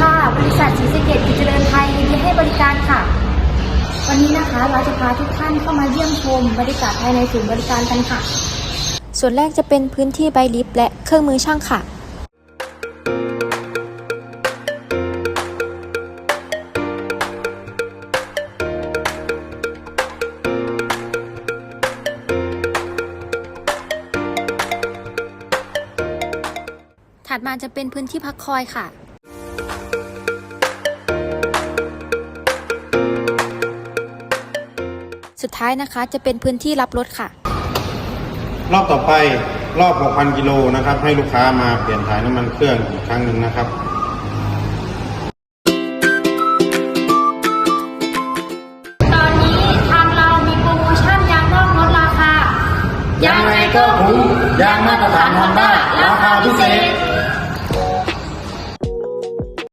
ค่ะ บริษัทศรีสะเกดกิจเจริญไทยยินดีให้บริการค่ะ วันนี้นะคะเราจะพาทุกท่านเข้ามาเยี่ยมชมบรรยากาศภายในศูนย์บริการกันค่ะ ส่วนแรกจะเป็นพื้นที่ใบลิฟต์และเครื่องมือช่างค่ะถัดมาจะเป็นพื้นที่พักคอยค่ะ สุดท้ายนะคะจะเป็นพื้นที่รับรถค่ะ รอบต่อไปรอบ 6,000 กิโลนะครับ ให้ลูกค้ามาเปลี่ยนถ่ายน้ำมันเครื่องอีกครั้งหนึ่งนะครับ ตอนนี้ทางเรามีโปรโมชั่นยางนอกลดราคายังไงก็คุ้มยางมาตรฐาน Honda ราคาพิเศษ